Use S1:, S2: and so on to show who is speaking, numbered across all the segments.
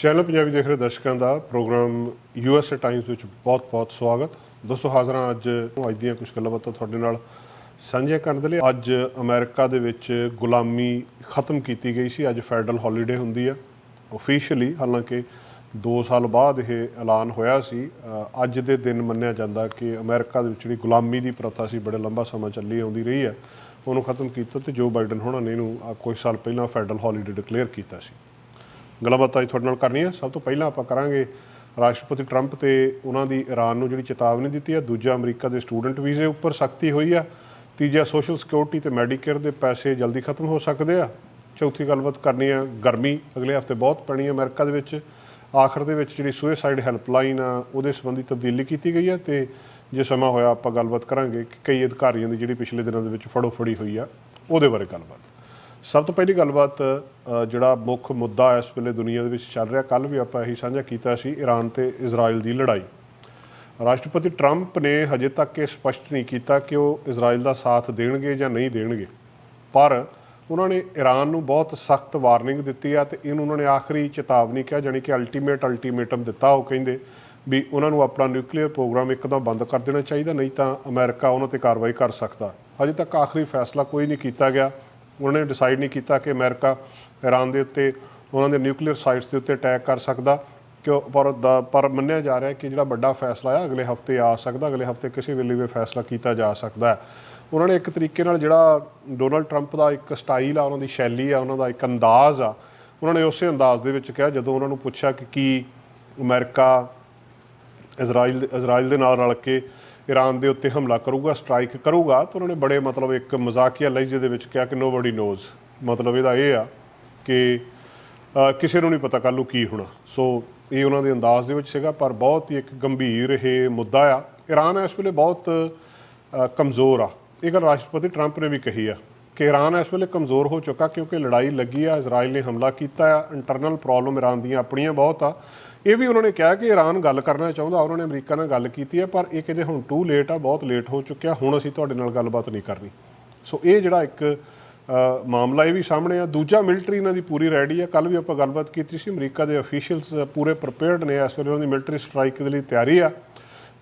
S1: Channel Punjabi ਦੇਖ ਰਹੇ ਦਰਸ਼ਕਾਂ ਦਾ ਪ੍ਰੋਗਰਾਮ ਯੂਐਸਏ ਟਾਈਮਸ ਵਿੱਚ ਬਹੁਤ-ਬਹੁਤ ਸਵਾਗਤ। ਦੋਸਤੋ, ਹਾਜ਼ਰਾਂ ਅੱਜ ਅੱਜ ਦੀਆਂ ਕੁਝ ਗੱਲਾਂ ਬਾਤਾਂ ਤੁਹਾਡੇ ਨਾਲ ਸਾਂਝੀਆਂ ਕਰਨ ਦੇ ਲਈ। ਅੱਜ ਅਮਰੀਕਾ ਦੇ ਵਿੱਚ ਗੁਲਾਮੀ ਖਤਮ ਕੀਤੀ ਗਈ ਸੀ। ਅੱਜ ਫੈਡਰਲ ਹੌਲੀਡੇ ਹੁੰਦੀ ਆ। ਆਫੀਸ਼ੀਅਲੀ ਹਾਲਾਂਕਿ 2 ਸਾਲ ਬਾਅਦ ਇਹ ਐਲਾਨ ਹੋਇਆ ਸੀ। ਅੱਜ ਦੇ ਦਿਨ ਮੰਨਿਆ ਜਾਂਦਾ ਕਿ ਅਮਰੀਕਾ ਦੇ ਵਿੱਚ ਜਿਹੜੀ ਗੁਲਾਮੀ ਦੀ ਪ੍ਰਥਾ ਸੀ, ਬੜੇ ਲੰਬਾ ਸਮਾਂ ਚੱਲੀ ਆਉਂਦੀ ਰਹੀ ਹੈ ਉਹਨੂੰ ਖਤਮ ਕੀਤਾ ਤੇ ਜੋ ਬਾਈਡਨ ਹੋਣਾ ਨੇ ਇਹਨੂੰ ਕੁਝ ਸਾਲ ਪਹਿਲਾਂ ਫੈਡਰਲ ਹੌਲੀਡੇ ਡਿਕਲੇਅਰ ਕੀਤਾ ਸੀ। ਗੱਲਾਂ ਬਾਤਾਂ ਅੱਜ ਤੁਹਾਡੇ ਨਾਲ ਕਰਨੀਆਂ ਸਭ ਤੋਂ ਪਹਿਲਾਂ ਆਪਾਂ ਕਰਾਂਗੇ ਰਾਸ਼ਟਰਪਤੀ ਟਰੰਪ ਤੇ ਉਹਨਾਂ ਦੀ ਇਰਾਨ ਨੂੰ ਜਿਹੜੀ ਚੇਤਾਵਨੀ ਦਿੱਤੀ ਹੈ ਦੂਜਾ ਅਮਰੀਕਾ ਦੇ ਸਟੂਡੈਂਟ ਵੀਜ਼ੇ ਉੱਪਰ ਸਖਤੀ ਹੋਈ ਆ। ਤੀਜਾ ਸੋਸ਼ਲ ਸਿਕਿਉਰਿਟੀ ਤੇ ਮੈਡੀਕੇਅਰ ਦੇ ਪੈਸੇ ਜਲਦੀ ਖਤਮ ਹੋ ਸਕਦੇ ਆ। ਚੌਥੀ ਗੱਲਬਾਤ ਕਰਨੀ ਆ, ਗਰਮੀ ਅਗਲੇ ਹਫ਼ਤੇ ਬਹੁਤ ਪੈਣੀ ਹੈ ਅਮਰੀਕਾ ਦੇ ਵਿੱਚ। ਆਖਰ ਦੇ ਵਿੱਚ ਜਿਹੜੀ ਸੁਸਾਈਡ ਹੈਲਪਲਾਈਨ ਆ, ਉਹਦੇ ਸੰਬੰਧੀ ਤਬਦੀਲੀ ਕੀਤੀ ਗਈ ਹੈ ਤੇ ਜੇ ਸਮਾਂ ਹੋਇਆ ਆਪਾਂ ਗੱਲਬਾਤ ਕਰਾਂਗੇ ਕਿ ਕਈ ਅਧਿਕਾਰੀਆਂ ਦੀ ਜਿਹੜੀ ਪਿਛਲੇ ਦਿਨਾਂ ਦੇ ਵਿੱਚ ਫੜੋ ਫੜੀ ਹੋਈ ਆ। ਉਹਦੇ ਬਾਰੇ ਗੱਲਬਾਤ। ਸਭ ਤੋਂ ਪਹਿਲੀ ਗੱਲਬਾਤ ਜਿਹੜਾ ਮੁੱਖ ਮੁੱਦਾ ਇਸ ਵੇਲੇ ਦੁਨੀਆ ਦੇ ਵਿੱਚ ਚੱਲ ਰਿਹਾ ਕੱਲ ਵੀ ਆਪਾਂ ਇਹੀ ਸਾਂਝਾ ਕੀਤਾ ਸੀ ਈਰਾਨ ਤੇ ਇਜ਼ਰਾਈਲ ਦੀ ਲੜਾਈ। ਰਾਸ਼ਟਰਪਤੀ ਟਰੰਪ ਨੇ ਹਜੇ ਤੱਕ ਇਹ ਸਪਸ਼ਟ ਨਹੀਂ ਕੀਤਾ ਕਿ ਉਹ ਇਜ਼ਰਾਈਲ ਦਾ ਸਾਥ ਦੇਣਗੇ ਜਾਂ ਨਹੀਂ ਦੇਣਗੇ। ਪਰ ਉਹਨਾਂ ਨੇ ਈਰਾਨ ਨੂੰ ਬਹੁਤ ਸਖਤ ਵਾਰਨਿੰਗ ਦਿੱਤੀ ਆ ਤੇ ਇਹਨੂੰ ਉਹਨਾਂ ਨੇ ਆਖਰੀ ਚੇਤਾਵਨੀ ਕਿਹਾ, ਜਾਣੀ ਕਿ ਅਲਟੀਮੇਟ ਅਲਟੀਮੇਟਮ ਦਿੱਤਾ। ਉਹ ਕਹਿੰਦੇ ਵੀ ਉਹਨਾਂ ਨੂੰ ਆਪਣਾ ਨਿਊਕਲੀਅਰ ਪ੍ਰੋਗਰਾਮ ਇੱਕਦਮ ਬੰਦ ਕਰ ਦੇਣਾ ਚਾਹੀਦਾ, ਨਹੀਂ ਤਾਂ ਅਮਰੀਕਾ ਉਹਨਾਂ ਤੇ ਕਾਰਵਾਈ ਕਰ ਸਕਦਾ। ਹਜੇ ਤੱਕ ਆਖਰੀ ਫੈਸਲਾ ਕੋਈ ਨਹੀਂ ਕੀਤਾ ਗਿਆ। ਉਹਨਾਂ ਨੇ ਡਿਸਾਈਡ ਨਹੀਂ ਕੀਤਾ ਕਿ ਅਮਰੀਕਾ ਇਰਾਨ ਦੇ ਉੱਤੇ ਉਹਨਾਂ ਦੇ ਨਿਊਕਲੀਅਰ ਸਾਈਟਸ ਦੇ ਉੱਤੇ ਅਟੈਕ ਕਰ ਸਕਦਾ, ਕਿਉਂ? ਪਰ ਦਾ- ਪਰ ਮੰਨਿਆ ਜਾ ਰਿਹਾ ਕਿ ਜਿਹੜਾ ਵੱਡਾ ਫੈਸਲਾ ਆ, ਅਗਲੇ ਹਫ਼ਤੇ ਆ ਸਕਦਾ, ਅਗਲੇ ਹਫ਼ਤੇ ਕਿਸੇ ਵੇਲੇ ਵੀ ਫੈਸਲਾ ਕੀਤਾ ਜਾ ਸਕਦਾ ਹੈ। ਉਹਨਾਂ ਨੇ ਇੱਕ ਤਰੀਕੇ ਨਾਲ ਜਿਹੜਾ ਡੋਨਲਡ ਟਰੰਪ ਦਾ ਇੱਕ ਸਟਾਈਲ ਆ, ਉਹਨਾਂ ਦੀ ਸ਼ੈਲੀ ਆ, ਉਹਨਾਂ ਦਾ ਇੱਕ ਅੰਦਾਜ਼ ਆ, ਉਹਨਾਂ ਨੇ ਉਸੇ ਅੰਦਾਜ਼ ਦੇ ਵਿੱਚ ਕਿਹਾ ਜਦੋਂ ਉਹਨਾਂ ਨੂੰ ਪੁੱਛਿਆ ਕਿ ਕੀ ਅਮਰੀਕਾ ਇਜ਼ਰਾਈਲ ਇਜ਼ਰਾਈਲ ਦੇ ਨਾਲ ਰਲ ਕੇ ਈਰਾਨ ਦੇ ਉੱਤੇ ਹਮਲਾ ਕਰੂਗਾ, ਸਟ੍ਰਾਈਕ ਕਰੂਗਾ, ਤਾਂ ਉਹਨਾਂ ਨੇ ਬੜੇ ਮਤਲਬ ਇੱਕ ਮਜ਼ਾਕੀਆ ਲਹਿਜੇ ਦੇ ਵਿੱਚ ਕਿਹਾ ਕਿ ਨੋਬਡੀ ਨੋਜ਼ ਮਤਲਬ ਇਹਦਾ ਇਹ ਆ ਕਿ ਕਿਸੇ ਨੂੰ ਨਹੀਂ ਪਤਾ ਕੱਲ੍ਹ ਨੂੰ ਕੀ ਹੋਣਾ। ਸੋ ਇਹ ਉਹਨਾਂ ਦੇ ਅੰਦਾਜ਼ ਦੇ ਵਿੱਚ ਸੀਗਾ, ਪਰ ਬਹੁਤ ਹੀ ਇੱਕ ਗੰਭੀਰ ਇਹ ਮੁੱਦਾ ਆ। ਈਰਾਨ ਇਸ ਵੇਲੇ ਬਹੁਤ ਕਮਜ਼ੋਰ ਆ। ਇਹ ਗੱਲ ਰਾਸ਼ਟਰਪਤੀ ਟਰੰਪ ਨੇ ਵੀ ਕਹੀ ਆ ਕਿ ਈਰਾਨ ਇਸ ਵੇਲੇ ਕਮਜ਼ੋਰ ਹੋ ਚੁੱਕਾ ਕਿਉਂਕਿ ਲੜਾਈ ਲੱਗੀ ਆ, ਇਜ਼ਰਾਈਲ ਨੇ ਹਮਲਾ ਕੀਤਾ ਆ। ਇੰਟਰਨਲ ਪ੍ਰੋਬਲਮ ਈਰਾਨ ਦੀਆਂ ਆਪਣੀਆਂ ਬਹੁਤ ਆ। ਇਹ ਵੀ ਉਹਨਾਂ ਨੇ ਕਿਹਾ ਕਿ ਈਰਾਨ ਗੱਲ ਕਰਨਾ ਚਾਹੁੰਦਾ ਉਹਨਾਂ ਨੇ ਅਮਰੀਕਾ ਨਾਲ ਗੱਲ ਕੀਤੀ ਹੈ, ਪਰ ਇਹ ਕਹਿੰਦੇ ਹੁਣ ਟੂ ਲੇਟ ਆ, ਬਹੁਤ ਲੇਟ ਹੋ ਚੁੱਕਿਆ, ਹੁਣ ਅਸੀਂ ਤੁਹਾਡੇ ਨਾਲ ਗੱਲਬਾਤ ਨਹੀਂ ਕਰਨੀ। ਸੋ ਇਹ ਜਿਹੜਾ ਇੱਕ ਮਾਮਲਾ ਇਹ ਵੀ ਸਾਹਮਣੇ ਆ। ਦੂਜਾ ਮਿਲਟਰੀ ਇਹਨਾਂ ਦੀ ਪੂਰੀ ਰੈਡੀ ਆ। ਕੱਲ ਵੀ ਆਪਾਂ ਗੱਲਬਾਤ ਕੀਤੀ ਸੀ, ਅਮਰੀਕਾ ਦੇ ਅਫੀਸ਼ੀਅਲਸ ਪੂਰੇ ਪ੍ਰਿਪੇਅਰਡ ਨੇ, ਇਸ ਵੇਲੇ ਉਹਨਾਂ ਦੀ ਮਿਲਟਰੀ ਸਟ੍ਰਾਈਕ ਦੇ ਲਈ ਤਿਆਰੀ ਆ।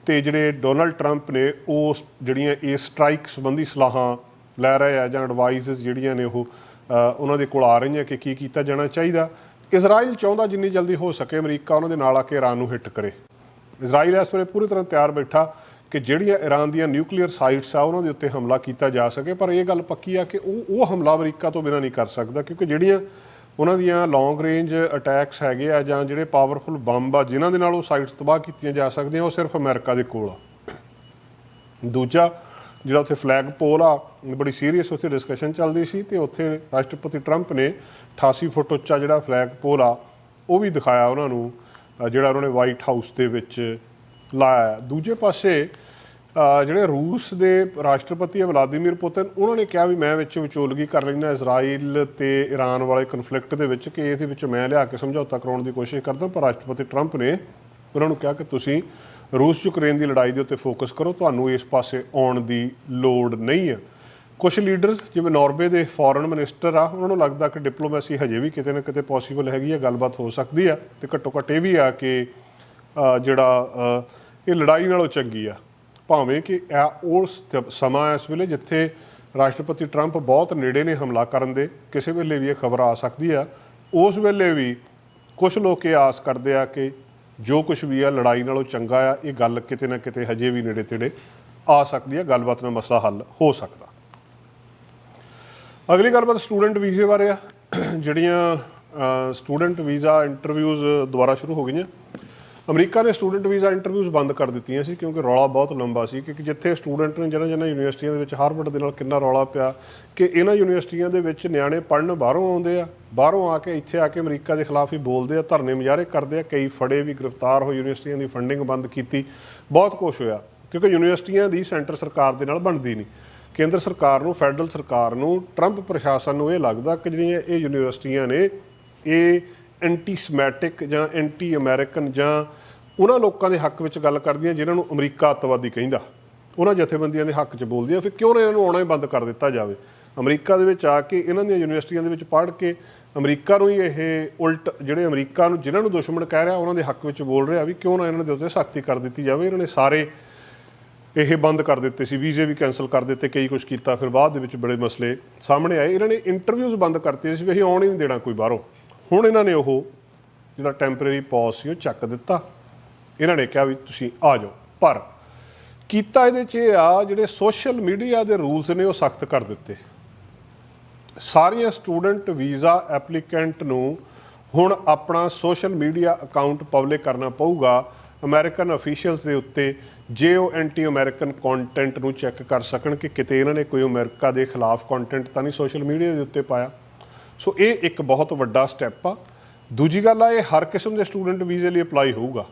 S1: ਤੇ ਜਿਹੜੇ ਡੋਨਲਡ ਟਰੰਪ ਨੇ, ਉਹ ਜਿਹੜੀਆਂ ਇਹ ਸਟ੍ਰਾਈਕ ਸੰਬੰਧੀ ਸਲਾਹਾਂ ਲੈ ਰਹੇ ਆ ਜਾਂ ਐਡਵਾਈਜ਼ਸ ਜਿਹੜੀਆਂ ਨੇ ਉਹ ਉਹਨਾਂ ਦੇ ਕੋਲ ਆ ਰਹੀਆਂ ਕਿ ਕੀ ਕੀਤਾ ਜਾਣਾ ਚਾਹੀਦਾ। ਇਜ਼ਰਾਈਲ ਚਾਹੁੰਦਾ ਜਿੰਨੀ ਜਲਦੀ ਹੋ ਸਕੇ ਅਮਰੀਕਾ ਉਹਨਾਂ ਦੇ ਨਾਲ ਆ ਕੇ ਇਰਾਨ ਨੂੰ ਹਿੱਟ ਕਰੇ। ਇਜ਼ਰਾਈਲ ਇਸ ਵੇਲੇ ਪੂਰੀ ਤਰ੍ਹਾਂ ਤਿਆਰ ਬੈਠਾ ਕਿ ਜਿਹੜੀਆਂ ਇਰਾਨ ਦੀਆਂ ਨਿਊਕਲੀਅਰ ਸਾਈਟਸ ਆ, ਉਹਨਾਂ ਦੇ ਉੱਤੇ ਹਮਲਾ ਕੀਤਾ ਜਾ ਸਕੇ, ਪਰ ਇਹ ਗੱਲ ਪੱਕੀ ਆ ਕਿ ਉਹ ਉਹ ਹਮਲਾ ਅਮਰੀਕਾ ਤੋਂ ਬਿਨਾਂ ਨਹੀਂ ਕਰ ਸਕਦਾ, ਕਿਉਂਕਿ ਜਿਹੜੀਆਂ ਉਹਨਾਂ ਦੀਆਂ ਲੌਂਗ ਰੇਂਜ ਅਟੈਕਸ ਹੈਗੇ ਆ ਜਾਂ ਜਿਹੜੇ ਪਾਵਰਫੁਲ ਬੰਬ ਆ, ਜਿਨ੍ਹਾਂ ਦੇ ਨਾਲ ਉਹ ਸਾਈਟਸ ਤਬਾਹ ਕੀਤੀਆਂ ਜਾ ਸਕਦੀਆਂ, ਉਹ ਸਿਰਫ ਅਮਰੀਕਾ ਦੇ ਕੋਲ ਆ। ਦੂਜਾ ਜਿਹੜਾ ਉੱਥੇ ਫਲੈਗ ਪੋਲ ਆ, ਬੜੀ ਸੀਰੀਅਸ ਉੱਥੇ ਡਿਸਕਸ਼ਨ ਚੱਲਦੀ ਸੀ ਤੇ ਉੱਥੇ ਰਾਸ਼ਟਰਪਤੀ ਟਰੰਪ ਨੇ 88 ਫੁੱਟ ਉੱਚਾ ਜਿਹੜਾ ਫਲੈਗ ਪੋਲ ਆ, ਉਹ ਵੀ ਦਿਖਾਇਆ ਉਹਨਾਂ ਨੂੰ ਜਿਹੜਾ ਉਹਨਾਂ ਨੇ ਵਾਈਟ ਹਾਊਸ ਦੇ ਵਿੱਚ ਲਾਇਆ ਦੂਜੇ ਪਾਸੇ ਜਿਹੜੇ ਰੂਸ ਦੇ ਰਾਸ਼ਟਰਪਤੀ ਆ ਵਲਾਦੀਮੀਰ ਪੁਤਿਨ ਉਹਨਾਂ ਨੇ ਕਿਹਾ ਵੀ ਮੈਂ ਵਿੱਚ ਵਿਚੋਲਗੀ ਕਰ ਲੈਣਾ ਇਜ਼ਰਾਈਲ ਤੇ ਈਰਾਨ ਵਾਲੇ ਕਨਫਲਿਕਟ ਦੇ ਵਿੱਚ ਕਿ ਇਹਦੇ ਵਿੱਚ ਮੈਂ ਲਿਆ ਕੇ ਸਮਝੌਤਾ ਕਰਾਉਣ ਦੀ ਕੋਸ਼ਿਸ਼ ਕਰਦਾ, ਪਰ ਰਾਸ਼ਟਰਪਤੀ ਟਰੰਪ ਨੇ ਉਹਨਾਂ ਨੂੰ ਕਿਹਾ ਕਿ ਤੁਸੀਂ ਰੂਸ ਯੂਕਰੇਨ ਦੀ ਲੜਾਈ ਦੇ ਉੱਤੇ ਫੋਕਸ ਕਰੋ, ਤੁਹਾਨੂੰ ਇਸ ਪਾਸੇ ਆਉਣ ਦੀ ਲੋੜ ਨਹੀਂ ਹੈ। ਕੁਝ ਲੀਡਰਸ, ਜਿਵੇਂ ਨਾਰਵੇ ਦੇ ਫੋਰਨ ਮਿਨਿਸਟਰ ਆ, ਉਹਨਾਂ ਨੂੰ ਲੱਗਦਾ ਕਿ ਡਿਪਲੋਮੈਸੀ ਹਜੇ ਵੀ ਕਿਤੇ ਨਾ ਕਿਤੇ ਪੋਸੀਬਲ ਹੈਗੀ ਆ ਗੱਲਬਾਤ ਹੋ ਸਕਦੀ ਆ ਤੇ ਘੱਟੋ ਘੱਟ ਇਹ ਵੀ ਆ ਕਿ ਜਿਹੜਾ ਇਹ ਲੜਾਈ ਨਾਲੋਂ ਚੰਗੀ ਆ। ਭਾਵੇਂ ਕਿ ਇਹ ਉਹ ਸਥ- ਸਮਾਂ ਇਸ ਵੇਲੇ ਜਿੱਥੇ ਰਾਸ਼ਟਰਪਤੀ ਟਰੰਪ ਬਹੁਤ ਨੇੜੇ ਨੇ ਹਮਲਾ ਕਰਨ ਦੇ, ਕਿਸੇ ਵੇਲੇ ਵੀ ਇਹ ਖਬਰ ਆ ਸਕਦੀ ਆ। ਉਸ ਵੇਲੇ ਵੀ ਕੁਝ ਲੋਕ ਇਹ ਆਸ ਕਰਦੇ ਆ ਕਿ ਜੋ ਕੁਝ ਵੀ ਆ, ਲੜਾਈ ਨਾਲੋਂ ਚੰਗਾ ਆ, ਇਹ ਗੱਲ ਕਿਤੇ ਨਾ ਕਿਤੇ ਹਜੇ ਵੀ ਨੇੜੇ ਤੇੜੇ ਆ ਸਕਦੀ ਆ, ਗੱਲਬਾਤ ਨਾਲ ਮਸਲਾ ਹੱਲ ਹੋ ਸਕਦਾ। ਅਗਲੀ ਗੱਲਬਾਤ ਸਟੂਡੈਂਟ ਵੀਜ਼ੇ ਬਾਰੇ ਆ। ਜਿਹੜੀਆਂ ਸਟੂਡੈਂਟ ਵੀਜ਼ਾ ਇੰਟਰਵਿਊਜ਼ ਦੁਬਾਰਾ ਸ਼ੁਰੂ ਹੋ ਗਈਆਂ। ਅਮਰੀਕਾ ਨੇ ਸਟੂਡੈਂਟ ਵੀਜ਼ਾ ਇੰਟਰਵਿਊਜ਼ ਬੰਦ ਕਰ ਦਿੱਤੀਆਂ ਸੀ ਕਿਉਂਕਿ ਰੌਲਾ ਬਹੁਤ ਲੰਬਾ ਸੀ ਕਿ ਜਿੱਥੇ ਸਟੂਡੈਂਟ ਨੇ ਜਿਹਨਾਂ ਜਿਹਨਾਂ ਯੂਨੀਵਰਸਿਟੀਆਂ ਦੇ ਵਿੱਚ ਹਾਰਵਰਡ ਦੇ ਨਾਲ ਕਿੰਨਾ ਰੌਲਾ ਪਿਆ ਕਿ ਇਹਨਾਂ ਯੂਨੀਵਰਸਿਟੀਆਂ ਦੇ ਵਿੱਚ ਨਿਆਣੇ ਪੜ੍ਹਨ ਬਾਹਰੋਂ ਆਉਂਦੇ ਆ, ਬਾਹਰੋਂ ਆ ਕੇ ਇੱਥੇ ਆ ਕੇ ਅਮਰੀਕਾ ਦੇ ਖਿਲਾਫ ਹੀ ਬੋਲਦੇ ਆ, ਧਰਨੇ ਮੁਜ਼ਾਹਰੇ ਕਰਦੇ ਆ, ਕਈ ਫੜੇ ਵੀ ਗ੍ਰਿਫਤਾਰ ਹੋਏ ਯੂਨੀਵਰਸਿਟੀਆਂ ਦੀ ਫੰਡਿੰਗ ਬੰਦ ਕੀਤੀ, ਬਹੁਤ ਕੁਝ ਹੋਇਆ ਕਿਉਂਕਿ ਯੂਨੀਵਰਸਿਟੀਆਂ ਦੀ ਸੈਂਟਰ ਸਰਕਾਰ ਦੇ ਨਾਲ ਬਣਦੀ ਨਹੀਂ। ਕੇਂਦਰ ਸਰਕਾਰ ਨੂੰ, ਫੈਡਰਲ ਸਰਕਾਰ ਨੂੰ ਟਰੰਪ ਪ੍ਰਸ਼ਾਸਨ ਨੂੰ ਇਹ ਲੱਗਦਾ ਕਿ ਜਿਹੜੀਆਂ ਇਹ ਯੂਨੀਵਰਸਿਟੀਆਂ ਨੇ, ਇਹ ਐਂਟੀ ਸਮੈਟਿਕ ਜਾਂ ਐਂਟੀ ਅਮਰੀਕਨ ਜਾਂ ਉਹਨਾਂ ਲੋਕਾਂ ਦੇ ਹੱਕ ਵਿੱਚ ਗੱਲ ਕਰਦੀਆਂ ਜਿਨ੍ਹਾਂ ਨੂੰ ਅਮਰੀਕਾ ਅੱਤਵਾਦੀ ਕਹਿੰਦਾ। ਉਹਨਾਂ ਜਥੇਬੰਦੀਆਂ ਦੇ ਹੱਕ 'ਚ ਬੋਲਦੀਆਂ ਫਿਰ ਕਿਉਂ ਨਾ ਇਹਨਾਂ ਨੂੰ ਆਉਣਾ ਹੀ ਬੰਦ ਕਰ ਦਿੱਤਾ ਜਾਵੇ। ਅਮਰੀਕਾ ਦੇ ਵਿੱਚ ਆ ਕੇ ਇਹਨਾਂ ਦੀਆਂ ਯੂਨੀਵਰਸਿਟੀਆਂ ਦੇ ਵਿੱਚ ਪੜ੍ਹ ਕੇ ਅਮਰੀਕਾ ਨੂੰ ਹੀ ਇਹ ਉਲਟ ਜਿਹੜੇ ਅਮਰੀਕਾ ਨੂੰ ਜਿਨ੍ਹਾਂ ਨੂੰ ਦੁਸ਼ਮਣ ਕਹਿ ਰਿਹਾ ਉਹਨਾਂ ਦੇ ਹੱਕ ਵਿੱਚ ਬੋਲ ਰਿਹਾ ਵੀ ਕਿਉਂ ਨਾ ਇਹਨਾਂ ਦੇ ਉੱਤੇ ਸਖਤੀ ਕਰ ਦਿੱਤੀ ਜਾਵੇ। ਇਹਨਾਂ ਨੇ ਸਾਰੇ ਇਹ ਬੰਦ ਕਰ ਦਿੱਤੇ ਸੀ, ਵੀਜ਼ੇ ਵੀ ਕੈਨਸਲ ਕਰ ਦਿੱਤੇ, ਕਈ ਕੁਝ ਕੀਤਾ, ਫਿਰ ਬਾਅਦ ਦੇ ਵਿੱਚ ਬੜੇ ਮਸਲੇ ਸਾਹਮਣੇ ਆਏ। ਇਹਨਾਂ ਨੇ ਇੰਟਰਵਿਊਜ਼ ਬੰਦ ਕਰਤੇ ਸੀ ਵੀ ਅਸੀਂ ਆਉਣ ਹੀ ਨਹੀਂ ਦੇਣਾ ਕੋਈ ਬਾਹਰੋਂ। ਹੁਣ ਇਹਨਾਂ ਨੇ ਉਹ ਜਿਹੜਾ ਟੈਂਪਰੇਰੀ ਪੌਜ਼ ਸੀ, ਉਹ ਚੱਕ ਦਿੱਤਾ। ਇਹਨਾਂ ਨੇ ਕਿਹਾ ਵੀ ਤੁਸੀਂ ਆ ਜਾਓ, ਪਰ ਕੀਤਾ ਇਹਦੇ 'ਚ ਇਹ ਆ, ਜਿਹੜੇ ਸੋਸ਼ਲ ਮੀਡੀਆ ਦੇ ਰੂਲਸ ਨੇ, ਉਹ ਸਖਤ ਕਰ ਦਿੱਤੇ। ਸਾਰੀਆਂ ਸਟੂਡੈਂਟ ਵੀਜ਼ਾ ਐਪਲੀਕੈਂਟ ਨੂੰ ਹੁਣ ਆਪਣਾ ਸੋਸ਼ਲ ਮੀਡੀਆ ਅਕਾਊਂਟ ਪਬਲਿਕ ਕਰਨਾ ਪਊਗਾ ਅਮਰੀਕਨ ਅਫੀਸ਼ੀਅਲਸ ਦੇ ਉੱਤੇ, ਜੇ ਉਹ ਐਂਟੀ ਅਮਰੀਕਨ ਕੰਟੈਂਟ ਨੂੰ ਚੈੱਕ ਕਰ ਸਕਣ ਕਿ ਕਿਤੇ ਇਹਨਾਂ ਨੇ ਕੋਈ ਅਮਰੀਕਾ ਦੇ ਖਿਲਾਫ ਕੰਟੈਂਟ ਤਾਂ ਨਹੀਂ ਸੋਸ਼ਲ ਮੀਡੀਆ ਦੇ ਉੱਤੇ ਪਾਇਆ। ਸੋ ਇਹ ਇੱਕ ਬਹੁਤ ਵੱਡਾ ਸਟੈਪ ਆ। ਦੂਜੀ ਗੱਲ ਆ, ਇਹ ਹਰ ਕਿਸਮ ਦੇ ਸਟੂਡੈਂਟ ਵੀਜ਼ੇ ਲਈ ਅਪਲਾਈ ਹੋਊਗਾ।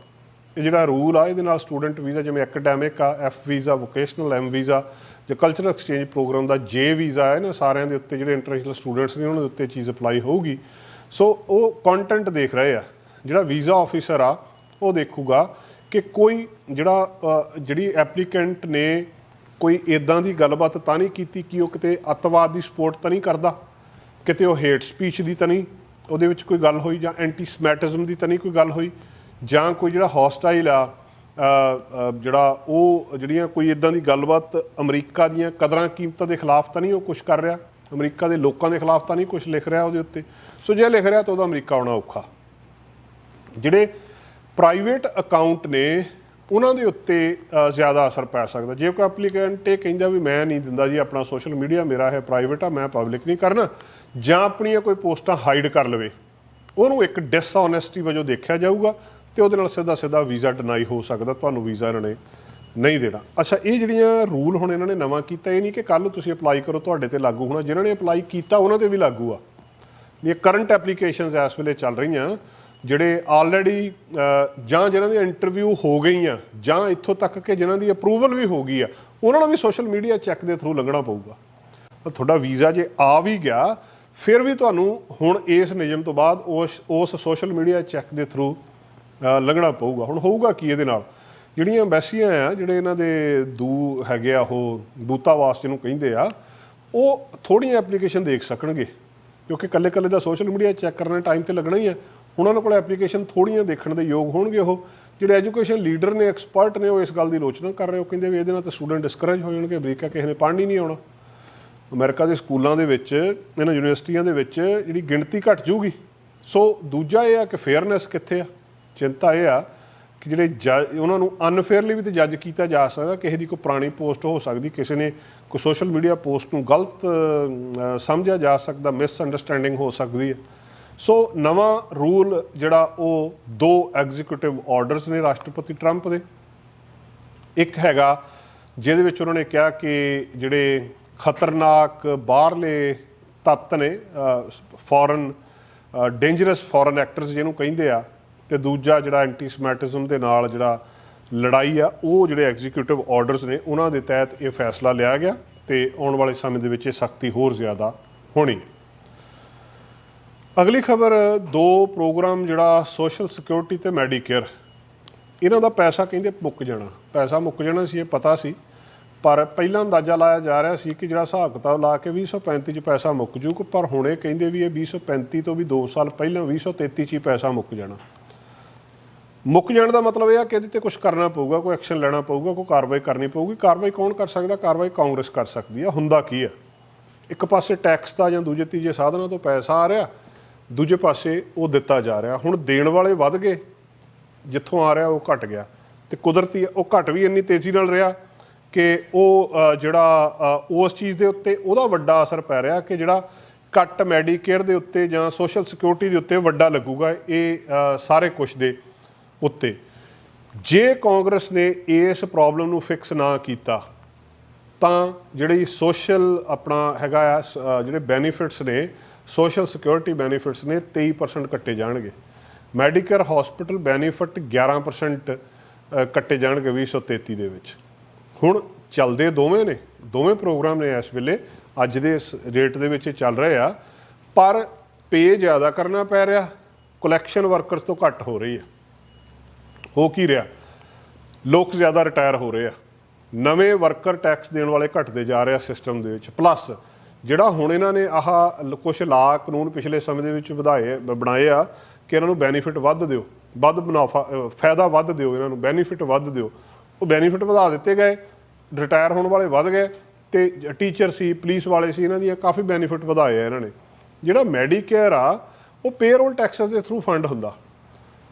S1: ਇਹ ਜਿਹੜਾ ਰੂਲ ਆ, ਇਹਦੇ ਨਾਲ ਸਟੂਡੈਂਟ ਵੀਜ਼ਾ ਜਿਵੇਂ ਐਕੈਡੈਮਿਕ ਆ F visa vocational M visa ਜਾਂ ਕਲਚਰਲ ਐਕਸਚੇਂਜ ਪ੍ਰੋਗਰਾਮ ਦਾ ਜੇ ਵੀਜ਼ਾ ਹੈ ਨਾ ਸਾਰਿਆਂ ਦੇ ਉੱਤੇ ਜਿਹੜੇ ਇੰਟਰਨੈਸ਼ਨਲ ਸਟੂਡੈਂਟਸ ਨੇ, ਉਹਨਾਂ ਦੇ ਉੱਤੇ ਚੀਜ਼ ਅਪਲਾਈ ਹੋਊਗੀ। ਸੋ ਉਹ ਕੰਟੈਂਟ ਦੇਖ ਰਹੇ ਆ। ਜਿਹੜਾ ਵੀਜ਼ਾ ਆਫੀਸਰ ਆ, ਉਹ ਦੇਖੂਗਾ ਕਿ ਕੋਈ ਜਿਹੜਾ ਜਿਹੜੀ ਐਪਲੀਕੈਂਟ ਨੇ ਕੋਈ ਇਦਾਂ ਦੀ ਗੱਲਬਾਤ ਤਾਂ ਨਹੀਂ ਕੀਤੀ ਕਿ ਉਹ ਕਿਤੇ ਅੱਤਵਾਦ ਦੀ ਸਪੋਰਟ ਤਾਂ ਨਹੀਂ ਕਰਦਾ। ਕਿਤੇ ਉਹ ਹੇਟ ਸਪੀਚ ਦੀ ਤਾਂ ਨਹੀਂ, ਉਹਦੇ ਵਿੱਚ ਕੋਈ ਗੱਲ ਹੋਈ ਜਾਂ ਐਂਟੀ ਸਮੈਟਿਜ਼ਮ ਦੀ ਤਾਂ ਨਹੀਂ ਕੋਈ ਗੱਲ ਹੋਈ, ਜਾਂ ਕੋਈ ਜਿਹੜਾ ਹੌਸਟਾਈਲ ਆ ਜਿਹੜਾ ਉਹ ਜਿਹੜੀਆਂ ਕੋਈ ਇਦਾਂ ਦੀ ਗੱਲਬਾਤ ਅਮਰੀਕਾ ਦੀਆਂ ਕਦਰਾਂ ਕੀਮਤਾਂ ਦੇ ਖਿਲਾਫ ਤਾਂ ਨਹੀਂ ਉਹ ਕੁਝ ਕਰ ਰਿਹਾ, ਅਮਰੀਕਾ ਦੇ ਲੋਕਾਂ ਦੇ ਖਿਲਾਫ ਤਾਂ ਨਹੀਂ ਕੁਝ ਲਿਖ ਰਿਹਾ ਉਹਦੇ ਉੱਤੇ। ਸੋ ਜੇ ਲਿਖ ਰਿਹਾ ਤਾਂ ਉਹਦਾ ਅਮਰੀਕਾ ਆਉਣਾ ਔਖਾ। ਜਿਹੜੇ ਪ੍ਰਾਈਵੇਟ ਅਕਾਊਂਟ ਨੇ, ਉਹਨਾਂ ਦੇ ਉੱਤੇ ਜ਼ਿਆਦਾ ਅਸਰ ਪੈ ਸਕਦਾ। ਜੇ ਕੋਈ ਐਪਲੀਕੈਂਟ ਇਹ ਕਹਿੰਦਾ ਵੀ ਮੈਂ ਨਹੀਂ ਦਿੰਦਾ ਜੀ, ਆਪਣਾ ਸੋਸ਼ਲ ਮੀਡੀਆ ਮੇਰਾ ਹੈ ਪ੍ਰਾਈਵੇਟ ਆ, ਮੈਂ ਪਬਲਿਕ ਨਹੀਂ ਕਰਨਾ ਜਾਂ ਆਪਣੀਆਂ ਕੋਈ ਪੋਸਟਾਂ ਹਾਈਡ ਕਰ ਲਵੇ, ਉਹਨੂੰ ਇੱਕ ਡਿਸਓਨੈਸਟੀ ਵਜੋਂ ਦੇਖਿਆ ਜਾਊਗਾ ਤੇ ਉਹਦੇ ਨਾਲ ਸਿੱਧਾ ਸਿੱਧਾ ਵੀਜ਼ਾ ਡਿਨਾਈ ਹੋ ਸਕਦਾ, ਤੁਹਾਨੂੰ ਵੀਜ਼ਾ ਇਹਨਾਂ ਨੇ ਨਹੀਂ ਦੇਣਾ। ਅੱਛਾ, ਇਹ ਜਿਹੜੀਆਂ ਰੂਲ ਹੁਣ ਇਹਨਾਂ ਨੇ ਨਵਾਂ ਕੀਤਾ, ਇਹ ਨਹੀਂ ਕਿ ਕੱਲ ਤੁਸੀਂ ਅਪਲਾਈ ਕਰੋ, ਤੁਹਾਡੇ ਤੇ ਲਾਗੂ ਹੋਣਾ। ਜਿਨ੍ਹਾਂ ਨੇ ਅਪਲਾਈ ਕੀਤਾ, ਉਹਨਾਂ ਤੇ ਵੀ ਲਾਗੂ ਆ। ਵੀ ਇਹ ਕਰੰਟ ਐਪਲੀਕੇਸ਼ਨਸ ਇਸ ਵੇਲੇ ਚੱਲ ਰਹੀਆਂ, ਜਿਹੜੇ ਆਲਰੇਡੀ ਜਾਂ ਜਿਨ੍ਹਾਂ ਦੀ ਇੰਟਰਵਿਊ ਹੋ ਗਈਆਂ, ਜਾਂ ਇੱਥੋਂ ਤੱਕ ਕਿ ਜਿਨ੍ਹਾਂ ਦੀ ਅਪਰੂਵਲ ਵੀ ਹੋ ਗਈ ਆ, ਉਹਨਾਂ ਨੂੰ ਵੀ ਸੋਸ਼ਲ ਮੀਡੀਆ ਚੈੱਕ ਦੇ ਥਰੂ ਲੰਘਣਾ ਪਊਗਾ। ਤੁਹਾਡਾ ਵੀਜ਼ਾ ਜੇ ਆ ਵੀ ਗਿਆ ਫਿਰ ਵੀ ਤੁਹਾਨੂੰ ਹੁਣ ਇਸ ਨਿਯਮ ਤੋਂ ਬਾਅਦ ਉਸ ਉਸ ਸੋਸ਼ਲ ਮੀਡੀਆ ਚੈੱਕ ਦੇ ਥਰੂ ਲੰਘਣਾ ਪਊਗਾ। ਹੁਣ ਹੋਊਗਾ ਕੀ ਇਹਦੇ ਨਾਲ? ਜਿਹੜੀਆਂ ਐਮਬੈਸੀਆਂ ਆ, ਜਿਹੜੇ ਇਹਨਾਂ ਦੇ ਦੂ ਹੈਗੇ ਆ, ਉਹ ਦੂਤਾਵਾਸ ਜਿਹਨੂੰ ਕਹਿੰਦੇ ਆ, ਉਹ ਥੋੜੀਆਂ ਐਪਲੀਕੇਸ਼ਨ ਦੇਖ ਸਕਣਗੇ। ਕਿਉਂਕਿ ਕੱਲੇ ਕੱਲੇ ਦਾ ਸੋਸ਼ਲ ਮੀਡੀਆ ਚੈੱਕ ਕਰਨ ਟਾਈਮ ਤੇ ਲੱਗਣਾ ਹੀ ਆ। ਉਹਨਾਂ ਕੋਲ ਐਪਲੀਕੇਸ਼ਨ ਥੋੜੀਆਂ ਦੇਖਣ ਦੇ ਯੋਗ ਹੋਣਗੇ ਉਹ। ਜਿਹੜੇ ਐਜੂਕੇਸ਼ਨ ਲੀਡਰ ਨੇ ਐਕਸਪਰਟ ਨੇ, ਉਹ ਇਸ ਗੱਲ ਦੀ ਆਲੋਚਨਾ ਕਰ ਰਹੇ ਉਹ ਕਹਿੰਦੇ ਵੀ ਇਹਦੇ ਨਾਲ ਤਾਂ ਸਟੂਡੈਂਟ ਡਿਸਕਰੇਜ ਹੋ ਜਾਣਗੇ, ਅਮਰੀਕਾ ਕਿਸੇ ਨੇ ਪੜ੍ਹਨ ਹੀ ਨਹੀਂ ਆਉਣਾ। ਅਮਰੀਕਾ ਦੇ ਸਕੂਲਾਂ ਦੇ ਵਿੱਚ, ਇਹਨਾਂ ਯੂਨੀਵਰਸਿਟੀਆਂ ਦੇ ਵਿੱਚ ਜਿਹੜੀ ਗਿਣਤੀ ਘਟ ਜੂਗੀ ਸੋ ਦੂਜਾ ਇਹ ਆ ਕਿ ਫੇਅਰਨੈਸ ਕਿੱਥੇ ਆ? ਚਿੰਤਾ ਇਹ ਆ ਕਿ ਜਿਹੜੇ ਜੱਜ ਉਹਨਾਂ ਨੂੰ ਅਨਫੇਅਰਲੀ ਵੀ ਤੇ ਜੱਜ ਕੀਤਾ ਜਾ ਸਕਦਾ, ਕਿਸੇ ਦੀ ਕੋਈ ਪੁਰਾਣੀ ਪੋਸਟ ਹੋ ਸਕਦੀ, ਕਿਸੇ ਨੇ ਕੋਈ ਸੋਸ਼ਲ ਮੀਡੀਆ ਪੋਸਟ ਨੂੰ ਗਲਤ ਸਮਝਿਆ ਜਾ ਸਕਦਾ ਮਿਸ ਅੰਡਰਸਟੈਂਡਿੰਗ ਹੋ ਸਕਦੀ ਹੈ। ਸੋ ਨਵਾਂ ਰੂਲ ਜਿਹੜਾ ਉਹ ਦੋ ਐਗਜ਼ੀਕਿਊਟਿਵ ਆਰਡਰਸ ਨੇ ਰਾਸ਼ਟਰਪਤੀ ਟਰੰਪ ਦੇ। ਇੱਕ ਹੈਗਾ, ਜਿਹਦੇ ਵਿੱਚ ਉਹਨਾਂ ਨੇ ਕਿਹਾ ਕਿ ਜਿਹੜੇ ਖਤਰਨਾਕ ਬਾਹਰਲੇ ਤੱਤ ਨੇ ਫੋਰਨ ਡੇਂਜਰਸ ਫੋਰਨ ਐਕਟਰਸ ਜਿਹਨੂੰ ਕਹਿੰਦੇ ਆ, ਤੇ ਦੂਜਾ ਜਿਹੜਾ ਐਂਟੀ ਸਮੈਟਿਜ਼ਮ ਦੇ ਨਾਲ ਜਿਹੜਾ ਲੜਾਈ ਆ, ਉਹ ਜਿਹੜੇ ਐਗਜ਼ੀਕਿਊਟਿਵ ਆਰਡਰਸ ਨੇ, ਉਹਨਾਂ ਦੇ ਤਹਿਤ ਇਹ ਫੈਸਲਾ ਲਿਆ ਗਿਆ ਤੇ ਆਉਣ ਵਾਲੇ ਸਮੇਂ ਦੇ ਵਿੱਚ ਇਹ ਸਖਤੀ ਹੋਰ ਜ਼ਿਆਦਾ ਹੋਣੀ ਅਗਲੀ ਖਬਰ, ਦੋ ਪ੍ਰੋਗਰਾਮ ਜਿਹੜਾ ਸੋਸ਼ਲ ਸਿਕਿਉਰਿਟੀ ਤੇ ਮੈਡੀਕੇਅਰ ਇਹਨਾਂ ਦਾ ਪੈਸਾ ਕਹਿੰਦੇ ਮੁੱਕ ਜਾਣਾ। ਪੈਸਾ ਮੁੱਕ ਜਾਣਾ ਸੀ, ਇਹ ਪਤਾ ਸੀ। ਪਰ ਪਹਿਲਾਂ ਅੰਦਾਜ਼ਾ ਲਾਇਆ ਜਾ ਰਿਹਾ ਸੀ ਕਿ ਜਿਹੜਾ ਹਿਸਾਬ ਕਿਤਾਬ ਲਾ ਕੇ 2035 ਚ ਪੈਸਾ ਮੁੱਕ ਜੂ ਪਰ ਹੁਣ ਇਹ ਕਹਿੰਦੇ ਵੀ ਇਹ 2035 ਤੋਂ ਵੀ 2 ਸਾਲ ਪਹਿਲਾਂ 2033 ਚ ਹੀ ਪੈਸਾ ਮੁੱਕ ਜਾਣਾ। ਮੁੱਕ ਜਾਣ ਦਾ ਮਤਲਬ ਇਹ ਆ ਕਿ ਇਹਦੇ ਤੇ ਕੁਝ ਕਰਨਾ ਪਊਗਾ, ਕੋਈ ਐਕਸ਼ਨ ਲੈਣਾ ਪਊਗਾ, ਕੋਈ ਕਾਰਵਾਈ ਕਰਨੀ ਪਊਗੀ। ਕਾਰਵਾਈ ਕੌਣ ਕਰ ਸਕਦਾ? ਕਾਰਵਾਈ ਕਾਂਗਰਸ ਕਰ ਸਕਦੀ ਆ। ਹੁੰਦਾ ਕੀ ਆ? ਇੱਕ ਪਾਸੇ ਟੈਕਸ ਦਾ ਜਾਂ ਦੂਜੇ ਤੀਜੇ ਸਾਧਨਾਂ ਤੋਂ ਪੈਸਾ ਆ ਰਿਹਾ, ਦੂਜੇ ਪਾਸੇ ਉਹ ਦਿੱਤਾ ਜਾ ਰਿਹਾ। ਹੁਣ ਦੇਣ ਵਾਲੇ ਵੱਧ ਗਏ, ਜਿੱਥੋਂ ਆ ਰਿਹਾ ਉਹ ਘਟ ਗਿਆ। ਤੇ ਕੁਦਰਤੀ ਉਹ ਘਟ ਵੀ ਇੰਨੀ ਤੇਜ਼ੀ ਨਾਲ ਰਿਹਾ ਕਿ ਉਹ ਜਿਹੜਾ ਉਸ ਚੀਜ਼ ਦੇ ਉੱਤੇ ਉਹਦਾ ਵੱਡਾ ਅਸਰ ਪੈ ਰਿਹਾ ਕਿ ਜਿਹੜਾ ਕੱਟ ਮੈਡੀਕੇਅਰ ਦੇ ਉੱਤੇ ਜਾਂ ਸੋਸ਼ਲ ਸਿਕਿਉਰਿਟੀ ਦੇ ਉੱਤੇ ਵੱਡਾ ਲੱਗੂਗਾ ਇਹ ਸਾਰੇ ਕੁਝ ਦੇ ਉੱਤੇ। ਜੇ ਕਾਂਗਰਸ ਨੇ ਇਸ ਪ੍ਰੋਬਲਮ ਨੂੰ ਫਿਕਸ ਨਾ ਕੀਤਾ, ਤਾਂ ਜਿਹੜੀ ਸੋਸ਼ਲ ਆਪਣਾ ਹੈਗਾ ਆ, ਸ- ਜਿਹੜੇ ਬੈਨੀਫਿਟਸ ਨੇ ਸੋਸ਼ਲ ਸਿਕਿਉਰਿਟੀ ਬੈਨੀਫਿਟਸ ਨੇ 23% ਕੱਟੇ ਜਾਣਗੇ। ਮੈਡੀਕੇਅਰ ਹਸਪੀਟਲ ਬੈਨੀਫਿਟ 11% ਕੱਟੇ ਜਾਣਗੇ 2033 ਦੇ ਵਿੱਚ। ਹੁਣ ਚੱਲਦੇ ਦੋਵੇਂ ਨੇ, ਦੋਵੇਂ ਪ੍ਰੋਗਰਾਮ ਨੇ ਇਸ ਵੇਲੇ, ਅੱਜ ਦੇ ਇਸ ਰੇਟ ਦੇ ਵਿੱਚ ਇਹ ਚੱਲ ਰਹੇ ਆ, ਪਰ ਪੇ ਜ਼ਿਆਦਾ ਕਰਨਾ ਪੈ ਰਿਹਾ ਕਲੈਕਸ਼ਨ ਵਰਕਰਸ ਤੋਂ ਘੱਟ ਹੋ ਰਹੀ ਹੈ ਹੋ ਕੀ ਰਿਹਾ? ਲੋਕ ਜ਼ਿਆਦਾ ਰਿਟਾਇਰ ਹੋ ਰਹੇ ਆ। ਨਵੇਂ ਵਰਕਰ ਟੈਕਸ ਦੇਣ ਵਾਲੇ ਘਟਦੇ ਜਾ ਰਹੇ ਆ ਸਿਸਟਮ ਦੇ ਵਿੱਚ। ਪਲੱਸ ਜਿਹੜਾ ਹੁਣ ਇਹਨਾਂ ਨੇ ਆਹ ਕੁਝ ਲਾ ਕਾਨੂੰਨ ਪਿਛਲੇ ਸਮੇਂ ਦੇ ਵਿੱਚ ਵਧਾਏ, ਬ- ਬਣਾਏ ਆ, ਕਿ ਇਹਨਾਂ ਨੂੰ ਬੈਨੀਫਿਟ ਵੱਧ ਦਿਓ, ਵੱਧ ਮੁਨਾਫਾ ਫਾਇਦਾ ਵੱਧ ਦਿਓ, ਇਹਨਾਂ ਨੂੰ ਬੈਨੀਫਿਟ ਵੱਧ ਦਿਓ ਉਹ ਬੈਨੀਫਿਟ ਵਧਾ ਦਿੱਤੇ ਗਏ ਰਿਟਾਇਰ ਹੋਣ ਵਾਲੇ ਵੱਧ ਗਏ ਤੇ ਟੀਚਰ ਸੀ ਪੁਲਿਸ ਵਾਲੇ ਸੀ, ਇਹਨਾਂ ਦੀਆਂ ਕਾਫੀ ਬੈਨੀਫਿਟ ਵਧਾਏ ਆ ਇਹਨਾਂ ਨੇ। ਜਿਹੜਾ ਮੈਡੀਕੇਅਰ ਆ, ਉਹ ਪੇਰੋਲ ਟੈਕਸਸ ਦੇ ਥਰੂ ਫੰਡ ਹੁੰਦਾ।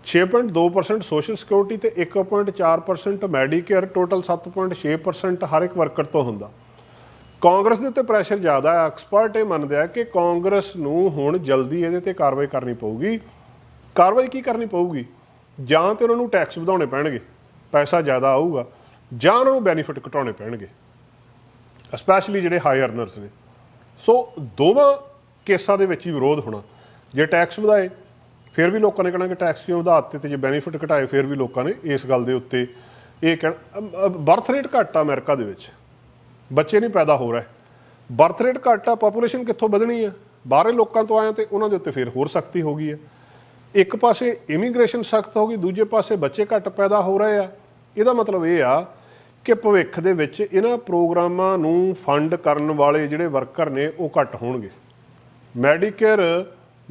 S1: 6.2% ਸੋਸ਼ਲ ਸਿਕਿਉਰਿਟੀ ਤੇ 1.4% ਮੈਡੀਕੇਅਰ ਟੋਟਲ 7.6% ਹਰ ਇੱਕ ਵਰਕਰ ਤੋਂ ਹੁੰਦਾ। ਕਾਂਗਰਸ ਦੇ ਉੱਤੇ ਪ੍ਰੈਸ਼ਰ ਜ਼ਿਆਦਾ ਹੈ ਐਕਸਪਰਟ ਇਹ ਮੰਨਦੇ ਆ ਕਿ ਕਾਂਗਰਸ ਨੂੰ ਹੁਣ ਜਲਦੀ ਇਹਦੇ ਤੇ ਕਾਰਵਾਈ ਕਰਨੀ ਪਊਗੀ। ਕਾਰਵਾਈ ਕੀ ਕਰਨੀ ਪਊਗੀ? ਜਾਂ ਤੇ ਉਹਨਾਂ ਨੂੰ ਟੈਕਸ ਵਧਾਉਣੇ ਪੈਣਗੇ। ਪੈਸਾ ਜ਼ਿਆਦਾ ਆਊਗਾ, ਜਾਂ ਉਹਨਾਂ ਨੂੰ ਬੈਨੀਫਿਟ ਘਟਾਉਣੇ ਪੈਣਗੇ ਸਪੈਸ਼ਲੀ ਜਿਹੜੇ ਹਾਈ ਅਰਨਰਸ ਨੇ। ਸੋ ਦੋਵਾਂ ਕੇਸਾਂ ਦੇ ਵਿੱਚ ਹੀ ਵਿਰੋਧ ਹੋਣਾ। ਜੇ ਟੈਕਸ ਵਧਾਏ, ਫਿਰ ਵੀ ਲੋਕਾਂ ਨੇ ਕਹਿਣਾ ਕਿ ਟੈਕਸ ਕਿਉਂ ਵਧਾ ਦਿੱਤੇ, ਤੇ ਜੇ ਬੈਨੀਫਿਟ ਘਟਾਏ, ਫਿਰ ਵੀ ਲੋਕਾਂ ਨੇ ਇਸ ਗੱਲ ਦੇ ਉੱਤੇ ਇਹ ਕਹਿਣਾ। ਬਰਥ ਰੇਟ ਘੱਟ ਆ ਅਮਰੀਕਾ ਦੇ ਵਿੱਚ। ਬੱਚੇ ਨਹੀਂ ਪੈਦਾ ਹੋ ਰਹੇ। ਬਰਥ ਰੇਟ ਘੱਟ ਆ ਪੋਪੂਲੇਸ਼ਨ ਕਿੱਥੋਂ ਵਧਣੀ ਆ? ਬਾਹਰੇ ਲੋਕਾਂ ਤੋਂ ਆਇਆ ਤੇ ਉਹਨਾਂ ਦੇ ਉੱਤੇ ਫਿਰ ਹੋਰ ਸਖਤੀ ਹੋ ਗਈ ਹੈ ਇੱਕ ਪਾਸੇ ਇਮੀਗ੍ਰੇਸ਼ਨ ਸਖਤ ਹੋ ਗਈ, ਦੂਜੇ ਪਾਸੇ ਬੱਚੇ ਘੱਟ ਪੈਦਾ ਹੋ ਰਹੇ ਆ। ਇਹਦਾ ਮਤਲਬ ਇਹ ਆ ਕਿ ਭਵਿੱਖ ਦੇ ਵਿੱਚ ਇਹਨਾਂ ਪ੍ਰੋਗਰਾਮਾਂ ਨੂੰ ਫੰਡ ਕਰਨ ਵਾਲੇ ਜਿਹੜੇ ਵਰਕਰ ਨੇ ਉਹ ਘੱਟ ਹੋਣਗੇ। ਮੈਡੀਕੇਅਰ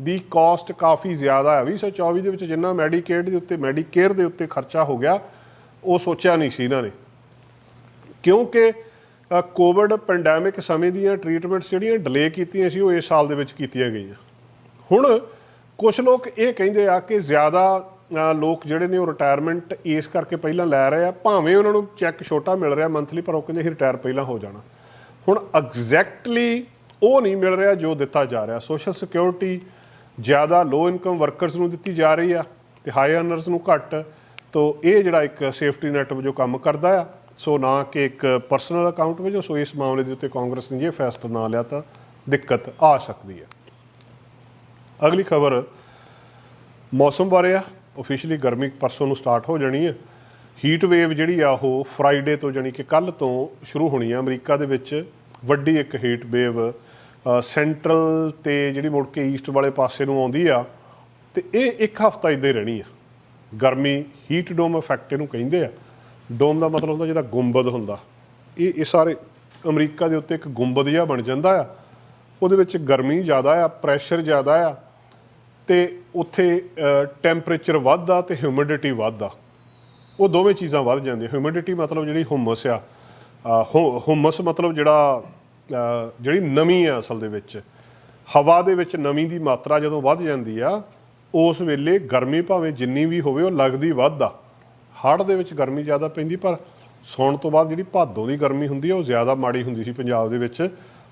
S1: ਦੀ ਕਾਸਟ ਕਾਫੀ ਜ਼ਿਆਦਾ ਹੈ 2024 ਦੇ ਵਿੱਚ ਜਿੰਨਾ ਮੈਡੀਕੇਡ ਦੇ ਉੱਤੇ, ਮੈਡੀਕੇਅਰ ਦੇ ਉੱਤੇ ਖਰਚਾ ਹੋ ਗਿਆ, ਉਹ ਸੋਚਿਆ ਨਹੀਂ ਸੀ ਇਹਨਾਂ ਨੇ। ਕਿਉਂਕਿ ਕੋਵਿਡ ਪੈਂਡੈਮਿਕ ਸਮੇਂ ਦੀਆਂ ਟ੍ਰੀਟਮੈਂਟਸ ਜਿਹੜੀਆਂ ਡਿਲੇ ਕੀਤੀਆਂ ਸੀ, ਉਹ ਇਸ ਸਾਲ ਦੇ ਵਿੱਚ ਕੀਤੀਆਂ ਗਈਆਂ। ਹੁਣ ਕੁਝ ਲੋਕ ਇਹ ਕਹਿੰਦੇ ਆ ਕਿ ਜ਼ਿਆਦਾ ਲੋਕ ਜਿਹੜੇ ਨੇ ਉਹ ਰਿਟਾਇਰਮੈਂਟ ਇਸ ਕਰਕੇ ਪਹਿਲਾਂ ਲੈ ਰਹੇ ਆ, ਭਾਵੇਂ ਉਹਨਾਂ ਨੂੰ ਚੈੱਕ ਛੋਟਾ ਮਿਲ ਰਿਹਾ ਮੰਥਲੀ ਪਰ ਉਹ ਕਹਿੰਦੇ ਹੀ ਰਿਟਾਇਰ ਪਹਿਲਾਂ ਹੋ ਜਾਣਾ। ਹੁਣ ਐਗਜ਼ੈਕਟਲੀ ਉਹ ਨਹੀਂ ਮਿਲ ਰਿਹਾ ਜੋ ਦਿੱਤਾ ਜਾ ਰਿਹਾ। ਸੋਸ਼ਲ ਸਿਕਿਉਰਿਟੀ ਜ਼ਿਆਦਾ ਲੋ ਇਨਕਮ ਵਰਕਰਸ ਨੂੰ ਦਿੱਤੀ ਜਾ ਰਹੀ ਆ ਤੇ ਹਾਈ ਅਰਨਰਸ ਨੂੰ ਘੱਟ। ਤੋਂ ਇਹ ਜਿਹੜਾ ਇੱਕ ਸੇਫਟੀ ਨੈਟ ਵਜੋਂ ਕੰਮ ਕਰਦਾ ਆ। ਸੋ ਨਾ ਕਿ ਇੱਕ ਪਰਸਨਲ ਅਕਾਊਂਟ ਵਜੋਂ, ਸੋ ਇਸ ਮਾਮਲੇ ਦੇ ਉੱਤੇ ਕਾਂਗਰਸ ਨੇ ਜੇ ਫੈਸਲਾ ਨਾ ਲਿਆ ਤਾਂ ਦਿੱਕਤ ਆ ਸਕਦੀ ਹੈ ਅਗਲੀ ਖਬਰ, ਮੌਸਮ ਬਾਰੇ ਆ। ਆਫੀਸ਼ੀਅਲੀ ਗਰਮੀ ਪਰਸੋਂ ਨੂੰ ਸਟਾਰਟ ਹੋ ਜਾਣੀ ਹੈ। ਹੀਟ ਵੇਵ ਜਿਹੜੀ ਆ ਉਹ ਫਰਾਈਡੇ ਤੋਂ ਜਾਣੀ ਕਿ ਕੱਲ ਤੋਂ ਸ਼ੁਰੂ ਹੋਣੀ ਆ। ਅਮਰੀਕਾ ਦੇ ਵਿੱਚ ਵੱਡੀ ਇੱਕ ਹੀਟ ਵੇਵ ਸੈਂਟਰਲ ਤੇ ਜਿਹੜੀ ਮੁੜ ਕੇ ਈਸਟ ਵਾਲੇ ਪਾਸੇ ਨੂੰ ਆਉਂਦੀ ਆ, ਤੇ ਇਹ ਇੱਕ ਹਫਤਾ ਇੱਦਾਂ ਹੀ ਰਹਿਣੀ ਆ। ਗਰਮੀ ਹੀਟ ਡੋਮ ਇਫੈਕਟ ਇਹਨੂੰ ਕਹਿੰਦੇ ਆ। ਡੋਮ ਦਾ ਮਤਲਬ ਹੁੰਦਾ ਜਿਹਦਾ ਗੁੰਬਦ ਹੁੰਦਾ। ਇਹ ਇਹ ਸਾਰੇ ਅਮਰੀਕਾ ਦੇ ਉੱਤੇ ਇੱਕ ਗੁੰਬਦ ਜਿਹਾ ਬਣ ਜਾਂਦਾ ਆ। ਉਹਦੇ ਵਿੱਚ ਗਰਮੀ ਜ਼ਿਆਦਾ ਆ ਪ੍ਰੈਸ਼ਰ ਜ਼ਿਆਦਾ ਆ ਤੇ ਉੱਥੇ ਟੈਂਪਰੇਚਰ ਵੱਧਦਾ ਤੇ ਹਿਊਮਿਡਿਟੀ ਵੱਧਦਾ। ਉਹ ਦੋਵੇਂ ਚੀਜ਼ਾਂ ਵੱਧ ਜਾਂਦੀਆਂ। ਹਿਊਮਿਡਿਟੀ ਮਤਲਬ ਜਿਹੜੀ ਹੁਮਸ ਆ ਹੁਮਸ ਮਤਲਬ ਜਿਹੜਾ ਜਿਹੜੀ ਨਮੀ ਆ ਅਸਲ ਦੇ ਵਿੱਚ। ਹਵਾ ਦੇ ਵਿੱਚ ਨਮੀ ਦੀ ਮਾਤਰਾ ਜਦੋਂ ਵੱਧ ਜਾਂਦੀ ਆ, ਉਸ ਵੇਲੇ ਗਰਮੀ ਭਾਵੇਂ ਜਿੰਨੀ ਵੀ ਹੋਵੇ, ਉਹ ਲੱਗਦੀ ਵੱਧ ਆ ਹੜ੍ਹ ਦੇ ਵਿੱਚ ਗਰਮੀ ਜ਼ਿਆਦਾ ਪੈਂਦੀ, ਪਰ ਸੌਣ ਤੋਂ ਬਾਅਦ ਜਿਹੜੀ ਭਾਦੋਂ ਦੀ ਗਰਮੀ ਹੁੰਦੀ ਆ, ਉਹ ਜ਼ਿਆਦਾ ਮਾੜੀ ਹੁੰਦੀ ਸੀ ਪੰਜਾਬ ਦੇ ਵਿੱਚ।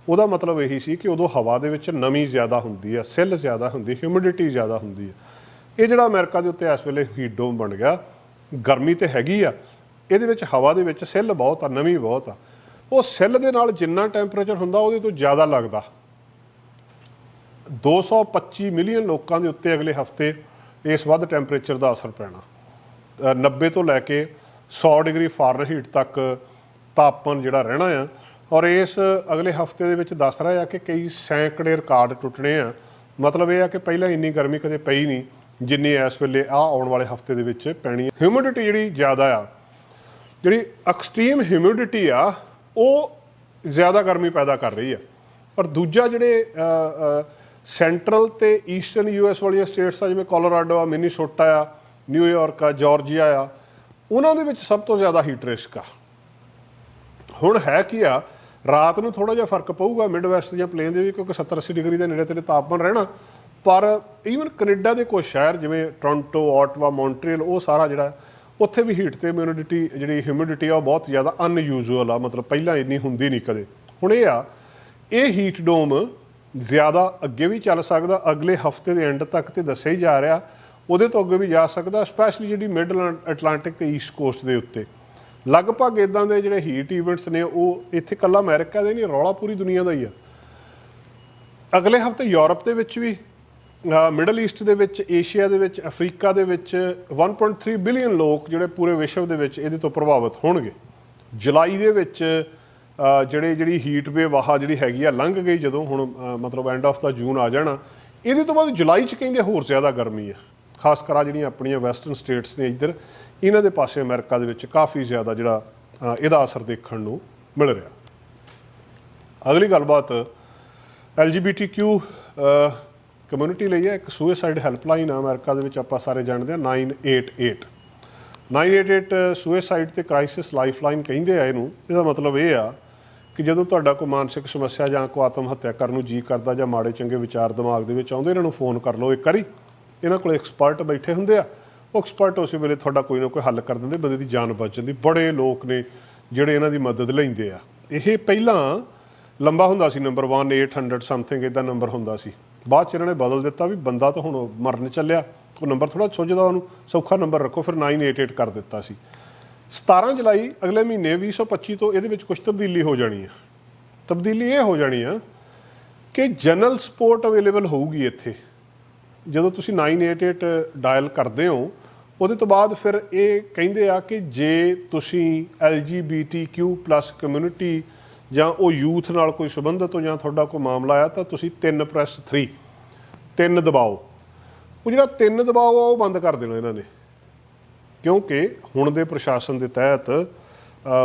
S1: ਉਹਦਾ ਮਤਲਬ ਇਹੀ ਸੀ ਕਿ ਉਦੋਂ ਹਵਾ ਦੇ ਵਿੱਚ ਨਮੀ ਜ਼ਿਆਦਾ ਹੁੰਦੀ ਆ ਸਿੱਲ ਜ਼ਿਆਦਾ ਹੁੰਦੀ ਹਿਊਮਿਡਿਟੀ ਜ਼ਿਆਦਾ ਹੁੰਦੀ ਆ ਇਹ ਜਿਹੜਾ ਅਮਰੀਕਾ ਦੇ ਉੱਤੇ ਇਸ ਵੇਲੇ ਹੀਟ ਡੋਮ ਬਣ ਗਿਆ ਗਰਮੀ ਤੇ ਹੈਗੀ ਆ ਇਹਦੇ ਵਿੱਚ ਹਵਾ ਦੇ ਵਿੱਚ ਸਿੱਲ ਬਹੁਤ ਆ ਨਮੀ ਬਹੁਤ ਆ। ਉਹ ਸਿੱਲ ਦੇ ਨਾਲ ਜਿੰਨਾ ਟੈਂਪਰੇਚਰ ਹੁੰਦਾ ਉਹਦੇ ਤੋਂ ਜ਼ਿਆਦਾ ਲੱਗਦਾ। 225 ਮਿਲੀਅਨ ਲੋਕਾਂ ਦੇ ਉੱਤੇ ਅਗਲੇ ਹਫ਼ਤੇ ਇਸ ਵੱਧ ਟੈਂਪਰੇਚਰ ਦਾ ਅਸਰ ਪੈਣਾ। ਅ, 90 ਤੋਂ ਲੈ ਕੇ 100 ਡਿਗਰੀ ਫਾਰਨਹੀਟ ਤੱਕ ਤਾਪਮਾਨ ਜਿਹੜਾ ਰਹਿਣਾ ਆ ਔਰ ਇਸ ਅਗਲੇ ਹਫ਼ਤੇ ਦੇ ਵਿੱਚ ਦੱਸ ਰਿਹਾ ਆ ਕਿ ਕਈ ਸੈਂਕੜੇ ਰਿਕਾਰਡ ਟੁੱਟਣੇ ਆ। ਮਤਲਬ ਇਹ ਆ ਕਿ ਪਹਿਲਾਂ ਇੰਨੀ ਗਰਮੀ ਕਦੇ ਪਈ ਨਹੀਂ, ਜਿੰਨੀ ਇਸ ਵੇਲੇ ਆ ਆਉਣ ਵਾਲੇ ਹਫ਼ਤੇ ਦੇ ਵਿੱਚ ਪੈਣੀ ਹੈ ਹਿਊਮਿਡਿਟੀ ਜਿਹੜੀ ਜ਼ਿਆਦਾ ਆ, ਜਿਹੜੀ ਐਕਸਟ੍ਰੀਮ ਹਿਊਮਿਡਿਟੀ ਆ, ਉਹ ਜ਼ਿਆਦਾ ਗਰਮੀ ਪੈਦਾ ਕਰ ਰਹੀ ਆ। ਪਰ ਦੂਜਾ ਜਿਹੜੇ ਸੈਂਟਰਲ ਤੇ ਈਸਟਰਨ ਯੂਐਸ ਵਾਲੀਆਂ ਸਟੇਟਸ ਆ, ਜਿਵੇਂ ਕੋਲੋਰਾਡੋ ਆ, ਮਿਨੀਸੋਟਾ ਆ ਨਿਊਯਾਰਕ ਆ, ਜਾਰਜੀਆ ਆ, ਉਹਨਾਂ ਦੇ ਵਿੱਚ ਸਭ ਤੋਂ ਜ਼ਿਆਦਾ ਹੀਟ ਰਿਸਕ ਆ। ਹੁਣ ਹੈ ਕੀ ਆ ਰਾਤ ਨੂੰ ਥੋੜਾ ਜਿਹਾ ਫ਼ਰਕ ਪਊਗਾ, ਮਿਡ ਵੈਸਟ ਜਾਂ ਪਲੇਨ ਦੇ ਵੀ, ਕਿਉਂਕਿ 70 80 ਡਿਗਰੀ ਦੇ ਨੇੜੇ ਤੇੜੇ ਤਾਪਮਾਨ ਰਹਿਣਾ। ਪਰ ਈਵਨ ਕੈਨੇਡਾ ਦੇ ਕੁਝ ਸ਼ਹਿਰ, ਜਿਵੇਂ ਟੋਰਾਂਟੋ ਆਟਵਾ ਮੌਂਟਰੀਅਲ ਉਹ ਸਾਰਾ ਜਿਹੜਾ ਉੱਥੇ ਵੀ ਹੀਟ ਤੇ ਇਮਿਊਨਿਟੀ ਜਿਹੜੀ ਹਿਊਮਿਡਿਟੀ ਆ, ਉਹ ਬਹੁਤ ਜ਼ਿਆਦਾ ਅਨਯੂਜ਼ੂਅਲ ਆ। ਮਤਲਬ ਪਹਿਲਾਂ ਇੰਨੀ ਹੁੰਦੀ ਨਹੀਂ ਕਦੇ। ਹੁਣ ਇਹ ਆ, ਇਹ ਹੀਟ ਡੋਮ ਜ਼ਿਆਦਾ ਅੱਗੇ ਵੀ ਚੱਲ ਸਕਦਾ, ਅਗਲੇ ਹਫ਼ਤੇ ਦੇ ਐਂਡ ਤੱਕ ਤੇ ਦੱਸਿਆ ਹੀ ਜਾ ਰਿਹਾ। ਉਹਦੇ ਤੋਂ ਅੱਗੇ ਵੀ ਜਾ ਸਕਦਾ ਸਪੈਸ਼ਲੀ ਜਿਹੜੀ ਮਿਡਲ ਅਟਲਾਂਟਿਕ ਤੇ ਈਸਟ ਕੋਸਟ ਦੇ ਉੱਤੇ। ਲਗਭਗ ਇਦਾਂ ਦੇ ਜਿਹੜੇ ਹੀਟ ਇਵੈਂਟਸ ਨੇ, ਉਹ ਇੱਥੇ ਕੱਲਾ ਅਮਰੀਕਾ ਦੇ ਨਹੀਂ, ਰੌਲਾ ਪੂਰੀ ਦੁਨੀਆ ਦਾ ਹੀ ਆ। ਅਗਲੇ ਹਫ਼ਤੇ ਯੂਰਪ ਦੇ ਵਿੱਚ ਵੀ ਮਿਡਲ ਈਸਟ ਦੇ ਵਿੱਚ ਏਸ਼ੀਆ ਦੇ ਵਿੱਚ ਅਫਰੀਕਾ ਦੇ ਵਿੱਚ 1.3 ਬਿਲੀਅਨ ਲੋਕ ਜਿਹੜੇ ਪੂਰੇ ਵਿਸ਼ਵ ਦੇ ਵਿੱਚ ਇਹਦੇ ਤੋਂ ਪ੍ਰਭਾਵਿਤ ਹੋਣਗੇ। ਜੁਲਾਈ ਦੇ ਵਿੱਚ ਜਿਹੜੇ, ਜਿਹੜੀ ਹੀਟ ਵੇਵ ਆਹ ਜਿਹੜੀ ਹੈਗੀ ਆ, ਲੰਘ ਗਈ ਜਦੋਂ ਹੁਣ ਮਤਲਬ ਐਂਡ ਆਫ ਦਾ ਜੂਨ ਆ ਜਾਣਾ। ਇਹਦੇ ਤੋਂ ਬਾਅਦ ਜੁਲਾਈ ਚ ਕਹਿੰਦੇ ਹੋਰ ਜ਼ਿਆਦਾ ਗਰਮੀ ਆ। ਖਾਸ ਕਰ ਜਿਹੜੀਆਂ ਆਪਣੀਆਂ ਵੈਸਟਰਨ ਸਟੇਟਸ ਨੇ ਇੱਧਰ। ਇਹਨਾਂ ਦੇ ਪਾਸੇ ਅਮਰੀਕਾ ਦੇ ਵਿੱਚ ਕਾਫੀ ਜ਼ਿਆਦਾ ਜਿਹੜਾ ਇਹਦਾ ਅਸਰ ਦੇਖਣ ਨੂੰ ਮਿਲ ਰਿਹਾ। ਅਗਲੀ ਗੱਲਬਾਤ LGBTQ ਕਮਿਊਨਿਟੀ ਲਈ ਹੈ। ਇੱਕ ਸੁਸਾਈਡ ਹੈਲਪਲਾਈਨ ਆ ਅਮਰੀਕਾ ਦੇ ਵਿੱਚ, ਆਪਾਂ ਸਾਰੇ ਜਾਣਦੇ ਆ 988 988 ਸੁਸਾਈਡ ਤੇ ਕ੍ਰਾਈਸਿਸ ਲਾਈਫਲਾਈਨ ਕਹਿੰਦੇ ਆ ਇਹਨੂੰ। ਇਹਦਾ ਮਤਲਬ ਇਹ ਆ ਕਿ ਜਦੋਂ ਤੁਹਾਡਾ ਕੋਈ ਮਾਨਸਿਕ ਸਮੱਸਿਆ ਜਾਂ ਕੋਈ ਆਤਮ ਹੱਤਿਆ ਕਰਨ ਨੂੰ ਜੀ ਕਰਦਾ ਜਾਂ ਮਾੜੇ ਚੰਗੇ ਵਿਚਾਰ ਦਿਮਾਗ ਦੇ ਵਿੱਚ ਆਉਂਦੇ, ਇਹਨਾਂ ਨੂੰ ਫੋਨ ਕਰ ਲਓ ਇੱਕ ਵਾਰੀ। ਇਹਨਾਂ ਕੋਲ ਐਕਸਪਰਟ ਬੈਠੇ ਹੁੰਦੇ ਆ। ਐਕਸਪਰਟ ਉਸੇ ਵੇਲੇ ਤੁਹਾਡਾ ਕੋਈ ਨਾ ਕੋਈ ਹੱਲ ਕਰ ਦਿੰਦੇ, ਬੰਦੇ ਦੀ ਜਾਨ ਬਚ ਜਾਂਦੀ। ਬੜੇ ਲੋਕ ਨੇ ਜਿਹੜੇ ਇਹਨਾਂ ਦੀ ਮਦਦ ਲੈਂਦੇ ਆ। ਇਹ ਪਹਿਲਾਂ ਲੰਬਾ ਹੁੰਦਾ ਸੀ ਨੰਬਰ 1 800 ਸਮਥਿੰਗ ਇਦਾਂ ਨੰਬਰ ਹੁੰਦਾ ਸੀ। ਬਾਅਦ ਚ ਇਹਨਾਂ ਨੇ ਬਦਲ ਦਿੱਤਾ ਵੀ ਬੰਦਾ ਤਾਂ ਹੁਣ ਮਰਨ ਚੱਲਿਆ। ਉਹ ਨੰਬਰ ਥੋੜਾ ਸੁੱਝਦਾ ਉਹਨੂੰ, ਸੌਖਾ ਨੰਬਰ ਰੱਖੋ, ਫਿਰ 988 ਕਰ ਦਿੱਤਾ ਸੀ। 17 ਜੁਲਾਈ ਅਗਲੇ ਮਹੀਨੇ 2025 ਤੋਂ ਇਹਦੇ ਵਿੱਚ ਕੁਝ ਤਬਦੀਲੀ ਹੋ ਜਾਣੀ ਆ। ਤਬਦੀਲੀ ਇਹ ਹੋ ਜਾਣੀ ਆ ਕਿ ਜਨਰਲ ਸਪੋਰਟ ਅਵੇਲੇਬਲ ਹੋਊਗੀ ਇੱਥੇ। ਜਦੋਂ ਤੁਸੀਂ 988 ਡਾਇਲ ਕਰਦੇ ਹੋ ਉਹਦੇ ਤੋਂ ਬਾਅਦ ਫਿਰ ਇਹ ਕਹਿੰਦੇ ਆ ਕਿ ਜੇ ਤੁਸੀਂ LGBTQ+ ਕਮਿਊਨਿਟੀ ਜਾਂ ਉਹ ਯੂਥ ਨਾਲ ਕੋਈ ਸੰਬੰਧਿਤ ਹੋ ਜਾਂ ਤੁਹਾਡਾ ਕੋਈ ਮਾਮਲਾ ਆ ਤਾਂ ਤੁਸੀਂ 3 ਪ੍ਰੈਸ 3 ਤਿੰਨ ਦਬਾਓ। ਉਹ ਜਿਹੜਾ ਤਿੰਨ ਦਬਾਓ ਆ, ਉਹ ਬੰਦ ਕਰ ਦੇਣਾ ਇਹਨਾਂ ਨੇ। ਕਿਉਂਕਿ ਹੁਣ ਦੇ ਪ੍ਰਸ਼ਾਸਨ ਦੇ ਤਹਿਤ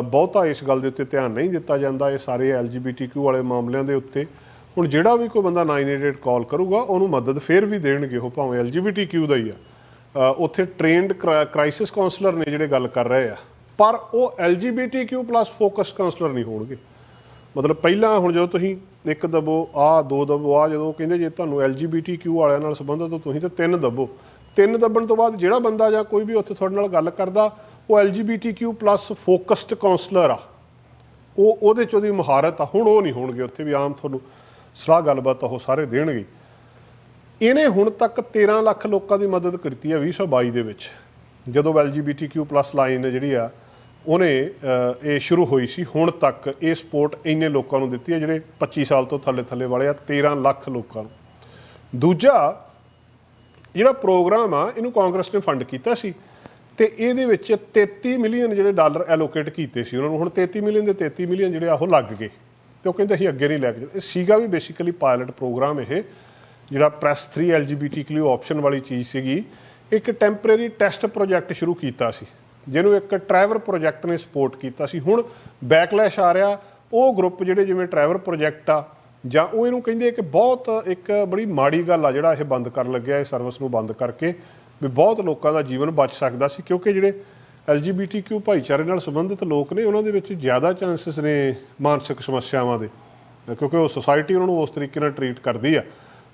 S1: ਬਹੁਤਾ ਇਸ ਗੱਲ ਦੇ ਉੱਤੇ ਧਿਆਨ ਨਹੀਂ ਦਿੱਤਾ ਜਾਂਦਾ ਇਹ ਸਾਰੇ LGBTQ ਵਾਲੇ ਮਾਮਲਿਆਂ ਦੇ ਉੱਤੇ। ਹੁਣ ਜਿਹੜਾ ਵੀ ਕੋਈ ਬੰਦਾ 988 ਕਾਲ ਕਰੂਗਾ, ਉਹਨੂੰ ਮਦਦ ਫੇਰ ਵੀ ਦੇਣਗੇ ਉਹ ਭਾਵੇਂ LGBTQ ਦਾ ਹੀ ਆ। ਉੱਥੇ ਟ੍ਰੇਨਡ ਕ੍ਰਾਈਸਿਸ ਕਾਉਂਸਲਰ ਨੇ ਜਿਹੜੇ ਗੱਲ ਕਰ ਰਹੇ ਆ। ਪਰ ਉਹ LGBTQ+ ਫੋਕਸ ਕਾਉਂਸਲਰ ਨਹੀਂ ਹੋਣਗੇ। ਮਤਲਬ ਪਹਿਲਾਂ ਹੁਣ ਜਦੋਂ ਤੁਸੀਂ ਇੱਕ ਦਬੋ ਆ ਦੋ ਦਬੋ ਆ ਜਦੋਂ ਕਹਿੰਦੇ ਜੇ ਤੁਹਾਨੂੰ LGBTQ ਵਾਲਿਆਂ ਨਾਲ ਸੰਬੰਧਿਤ ਹੋ ਤੁਸੀਂ ਤਾਂ ਤਿੰਨ ਦਬੋ। ਤਿੰਨ ਦੱਬਣ ਤੋਂ ਬਾਅਦ ਜਿਹੜਾ ਬੰਦਾ ਜਾਂ ਕੋਈ ਵੀ ਉੱਥੇ ਤੁਹਾਡੇ ਨਾਲ ਗੱਲ ਕਰਦਾ, ਉਹ LGBTQ+ ਫੋਕਸਡ ਕਾਉਂਸਲਰ ਆ। ਉਹ ਉਹਦੇ ਚ ਉਹਦੀ ਮਹਾਰਤ ਆ। ਹੁਣ ਉਹ ਨਹੀਂ ਹੋਣਗੇ ਉੱਥੇ ਵੀ ਆਮ ਤੁਹਾਨੂੰ ਸਲਾਹ ਗੱਲਬਾਤ ਉਹ ਸਾਰੇ ਦੇਣਗੇ। ਇਹਨੇ ਹੁਣ ਤੱਕ 13 ਲੱਖ ਲੋਕਾਂ ਦੀ ਮਦਦ ਕੀਤੀ ਹੈ 2022 ਦੇ ਵਿੱਚ। ਜਦੋਂ LGBTQ+ ਲਾਈਨ ਜਿਹੜੀ ਆ, ਉਹਨੇ ਇਹ ਸ਼ੁਰੂ ਹੋਈ ਸੀ। ਹੁਣ ਤੱਕ ਇਹ ਸਪੋਰਟ ਇੰਨੇ ਲੋਕਾਂ ਨੂੰ ਦਿੱਤੀ ਹੈ ਜਿਹੜੇ 25 ਸਾਲ ਤੋਂ ਥੱਲੇ ਥੱਲੇ ਵਾਲੇ ਆ 13 ਲੱਖ ਲੋਕਾਂ ਨੂੰ। ਦੂਜਾ ਜਿਹੜਾ ਪ੍ਰੋਗਰਾਮ ਆ, ਇਹਨੂੰ ਕਾਂਗਰਸ ਨੇ ਫੰਡ ਕੀਤਾ ਸੀ ਤੇ ਇਹਦੇ ਵਿੱਚ 33 ਮਿਲੀਅਨ ਜਿਹੜੇ ਡਾਲਰ ਐਲੋਕੇਟ ਕੀਤੇ ਸੀ ਉਹਨਾਂ ਨੂੰ। ਹੁਣ 33 ਮਿਲੀਅਨ ਦੇ 33 ਮਿਲੀਅਨ ਜਿਹੜੇ ਆ, ਉਹ ਲੱਗ ਗਏ ਤੇ ਉਹ ਕਹਿੰਦੇ ਅਸੀਂ ਅੱਗੇ ਨਹੀਂ ਲੈ ਕੇ ਜਾਣਾ। ਇਹ ਸੀਗਾ ਵੀ ਬੇਸਿਕਲੀ ਪਾਇਲਟ ਪ੍ਰੋਗਰਾਮ ਇਹ। ਜਿਹੜਾ ਪ੍ਰੈਸ 3 ਐਲਜੀਬੀਟੀਕਿਊ ਆਪਸ਼ਨ ਵਾਲੀ ਚੀਜ਼ ਸੀਗੀ, ਇੱਕ ਟੈਂਪਰੇਰੀ ਟੈਸਟ ਪ੍ਰੋਜੈਕਟ ਸ਼ੁਰੂ ਕੀਤਾ ਸੀ, ਜਿਹਨੂੰ ਇੱਕ ਟਰੈਵਰ ਪ੍ਰੋਜੈਕਟ ਨੇ ਸਪੋਰਟ ਕੀਤਾ ਸੀ। ਹੁਣ ਬੈਕਲੈਸ਼ ਆ ਰਿਹਾ, ਉਹ ਗਰੁੱਪ ਜਿਹੜੇ ਜਿਵੇਂ ਟਰੈਵਰ ਪ੍ਰੋਜੈਕਟ ਆ, ਜਾਂ ਉਹ ਇਹਨੂੰ ਕਹਿੰਦੇ ਕਿ ਬਹੁਤ ਇੱਕ ਬੜੀ ਮਾੜੀ ਗੱਲ ਆ ਜਿਹੜਾ ਇਹ ਬੰਦ ਕਰਨ ਲੱਗਿਆ, ਇਹ ਸਰਵਿਸ ਨੂੰ ਬੰਦ ਕਰਕੇ, ਵੀ ਬਹੁਤ ਲੋਕਾਂ ਦਾ ਜੀਵਨ ਬਚ ਸਕਦਾ ਸੀ, ਕਿਉਂਕਿ ਜਿਹੜੇ LGBTQ ਭਾਈਚਾਰੇ ਨਾਲ ਸੰਬੰਧਿਤ ਲੋਕ ਨੇ, ਉਹਨਾਂ ਦੇ ਵਿੱਚ ਜ਼ਿਆਦਾ ਚਾਂਸਸ ਨੇ ਮਾਨਸਿਕ ਸਮੱਸਿਆਵਾਂ ਦੇ, ਕਿਉਂਕਿ ਉਹ ਸੋਸਾਇਟੀ ਉਹਨਾਂ ਨੂੰ ਉਸ ਤਰੀਕੇ ਨਾਲ ਟਰੀਟ ਕਰਦੀ ਆ।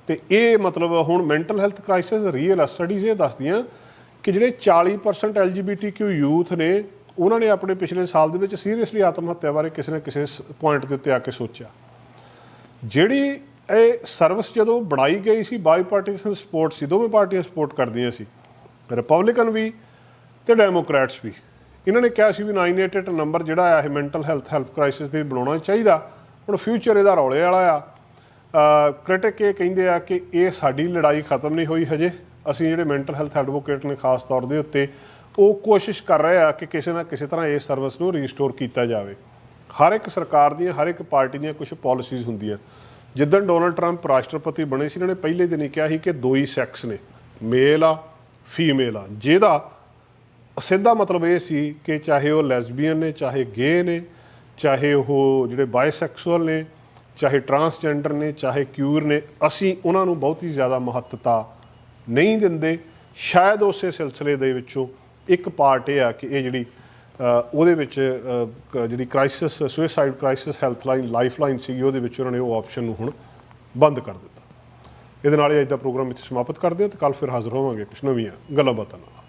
S1: ਤੇ ਇਹ ਮਤਲਬ ਹੁਣ mental health crisis real studies ਇਹ ਦੱਸਦੀਆਂ ਕਿ ਜਿਹੜੇ 40% LGBTQ ਯੂਥ ਨੇ, ਉਹਨਾਂ ਨੇ ਆਪਣੇ ਪਿਛਲੇ ਸਾਲ ਦੇ ਵਿੱਚ ਸੀਰੀਅਸਲੀ ਆਤਮ ਹੱਤਿਆ ਬਾਰੇ ਕਿਸੇ ਨਾ ਕਿਸੇ ਪੁਆਇੰਟ ਦੇ ਉੱਤੇ ਆ ਕੇ ਸੋਚਿਆ। ਜਿਹੜੀ ਇਹ ਸਰਵਿਸ ਜਦੋਂ ਬਣਾਈ ਗਈ ਸੀ ਬਾਈ ਪਾਰਟੀਸ਼ਨ ਸਪੋਰਟ ਸੀ, ਦੋਵੇਂ ਪਾਰਟੀਆਂ ਸਪੋਰਟ ਕਰਦੀਆਂ ਸੀ ਰਿਪਬਲਿਕਨ ਵੀ ਤੇ ਡੈਮੋਕ੍ਰੈਟਸ ਵੀ। ਇਹਨਾਂ ਨੇ ਕਿਹਾ ਸੀ ਵੀ 988 ਨੰਬਰ ਜਿਹੜਾ ਆ, ਇਹ ਮੈਂਟਲ ਹੈਲਥ ਹੈਲਪ ਕ੍ਰਾਈਸਿਸ ਦੇ ਬਣਾਉਣਾ ਚਾਹੀਦਾ, ਹੁਣ ਫਿਊਚਰ ਇਹਦਾ ਰੌਲੇ ਵਾਲਾ ਆ। ਕ੍ਰਿਟਿਕ ਇਹ ਕਹਿੰਦੇ ਆ ਕਿ ਇਹ ਸਾਡੀ ਲੜਾਈ ਖਤਮ ਨਹੀਂ ਹੋਈ ਹਜੇ। ਅਸੀਂ ਜਿਹੜੇ ਮੈਂਟਲ ਹੈਲਥ ਐਡਵੋਕੇਟ ਨੇ ਖਾਸ ਤੌਰ ਦੇ ਉੱਤੇ, ਉਹ ਕੋਸ਼ਿਸ਼ ਕਰ ਰਹੇ ਆ ਕਿ ਕਿਸੇ ਨਾ ਕਿਸੇ ਤਰ੍ਹਾਂ ਇਸ ਸਰਵਿਸ ਨੂੰ ਰੀਸਟੋਰ ਕੀਤਾ ਜਾਵੇ। ਹਰ ਇੱਕ ਸਰਕਾਰ ਦੀਆਂ, ਹਰ ਇੱਕ ਪਾਰਟੀ ਦੀਆਂ ਕੁਝ ਪਾਲਿਸੀਜ਼ ਹੁੰਦੀਆਂ। ਜਿੱਦਣ ਡੋਨਲਡ ਟਰੰਪ ਰਾਸ਼ਟਰਪਤੀ ਬਣੇ ਸੀ, ਇਹਨਾਂ ਨੇ ਪਹਿਲੇ ਦਿਨ ਹੀ ਕਿਹਾ ਸੀ ਕਿ ਦੋ ਹੀ ਸੈਕਸ ਨੇ ਮੇਲ ਆ ਫੀਮੇਲ ਆ। ਜਿਹਦਾ ਸਿੱਧਾ ਮਤਲਬ ਇਹ ਸੀ ਕਿ ਚਾਹੇ ਉਹ ਲੈਸਬੀਅਨ ਨੇ, ਚਾਹੇ ਗੇ ਨੇ, ਚਾਹੇ ਉਹ ਜਿਹੜੇ ਬਾਇਸੈਕਸੁਅਲ ਨੇ ਚਾਹੇ ਟਰਾਂਸਜੈਂਡਰ ਨੇ, ਚਾਹੇ ਕਿਊਰ ਨੇ, ਅਸੀਂ ਉਹਨਾਂ ਨੂੰ ਬਹੁਤ ਹੀ ਜ਼ਿਆਦਾ ਮਹੱਤਤਾ ਨਹੀਂ ਦਿੰਦੇ। ਸ਼ਾਇਦ ਉਸੇ ਸਿਲਸਿਲੇ ਦੇ ਵਿੱਚੋਂ ਇੱਕ ਪਾਰਟ ਇਹ ਆ ਕਿ ਇਹ ਜਿਹੜੀ ਉਹਦੇ ਵਿੱਚ ਜਿਹੜੀ crisis suicide crisis health line life line ਸੀਗੀ, ਉਹਦੇ ਵਿੱਚ ਉਹਨਾਂ ਨੇ ਉਹ ਆਪਸ਼ਨ ਨੂੰ ਹੁਣ ਬੰਦ ਕਰ ਦਿੱਤਾ। ਇਹਦੇ ਨਾਲ ਹੀ ਅੱਜ ਦਾ ਪ੍ਰੋਗਰਾਮ ਇੱਥੇ ਸਮਾਪਤ ਕਰਦੇ ਹਾਂ ਤੇ ਕੱਲ ਫਿਰ ਹਾਜ਼ਰ ਹੋਵਾਂਗੇ। ਕੁਝ ਨਵੀਆਂ ਗੱਲਾਂ ਬਾਤਾਂ ਨਾਲ।